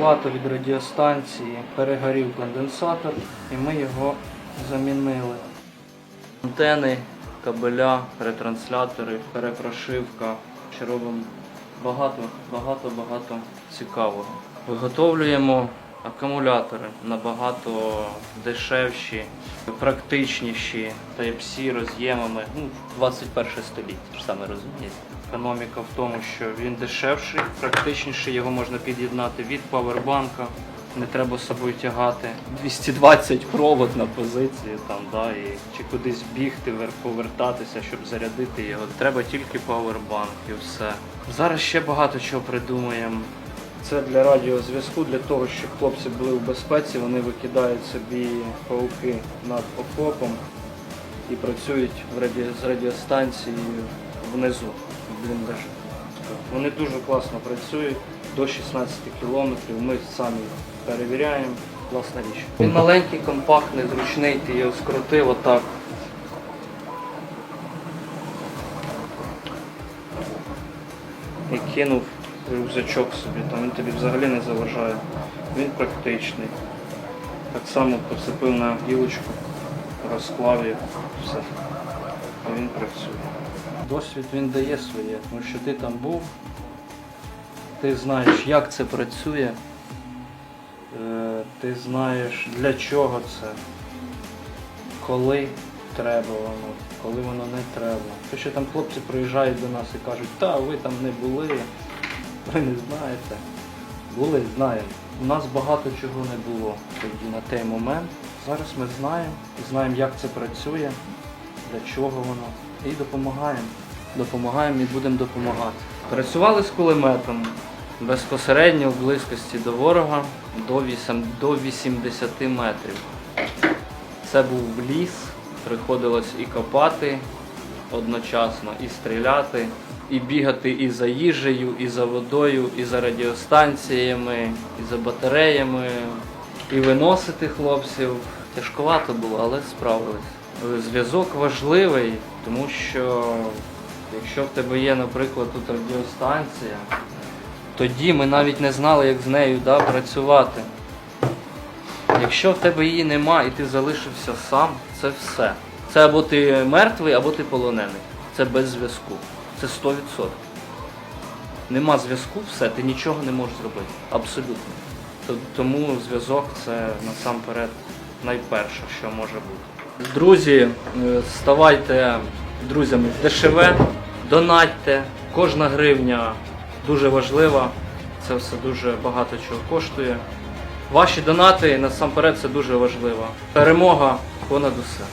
захвату від радіостанції перегорів конденсатор і ми його замінили. Антени, кабеля, ретранслятори, перепрошивка. Ще робимо багато, багато, багато цікавого. Виготовлюємо акумулятори набагато дешевші, практичніші, Type-C роз'ємами. Ну, 21 століття, саме розумієте. Економіка в тому, що він дешевший, практичніший, його можна під'єднати від павербанка. Не треба з собою тягати 220 провод на позиції там, да, і, чи кудись бігти, вер- повертатися, щоб зарядити його. Треба тільки павербанк і все. Зараз ще багато чого придумаємо. Це для радіозв'язку, для того, щоб хлопці були в безпеці, вони викидають собі пауки над окопом і працюють в раді... з радіостанцією внизу, в бліндажі. Вони дуже класно працюють до 16 кілометрів. Ми самі перевіряємо. Класна річ. Він маленький, компактний, зручний, ти його скрутив отак. І кинув рюкзачок собі, там він тобі взагалі не заважає. Він практичний. Так само посипив на гілочку, розклав їх, все. І він працює. Досвід він дає своє, тому що ти там був, ти знаєш, як це працює, е, ти знаєш для чого це, коли треба воно, коли воно не треба. То що там хлопці приїжджають до нас і кажуть, та ви там не були, ви не знаєте. Були, знаємо. У нас багато чого не було тоді на той момент. Зараз ми знаємо знаємо, як це працює, для чого воно. І допомагаємо. Допомагаємо і будемо допомагати. Працювали з кулеметом безпосередньо в близькості до ворога до, 8, до 80 метрів. Це був ліс, приходилось і копати одночасно, і стріляти, і бігати і за їжею, і за водою, і за радіостанціями, і за батареями, і виносити хлопців. Тяжковато було, але справились. Зв'язок важливий, тому що якщо в тебе є, наприклад, тут радіостанція, тоді ми навіть не знали, як з нею да, працювати. Якщо в тебе її нема і ти залишився сам, це все. Це або ти мертвий, або ти полонений. Це без зв'язку. Це 100%. Нема зв'язку, все, ти нічого не можеш зробити. Абсолютно. Тому зв'язок це насамперед найперше, що може бути. Друзі, е, ставайте друзями ДШВ, донатьте. Кожна гривня дуже важлива. Це все дуже багато чого коштує. Ваші донати насамперед це дуже важливо. Перемога понад усе.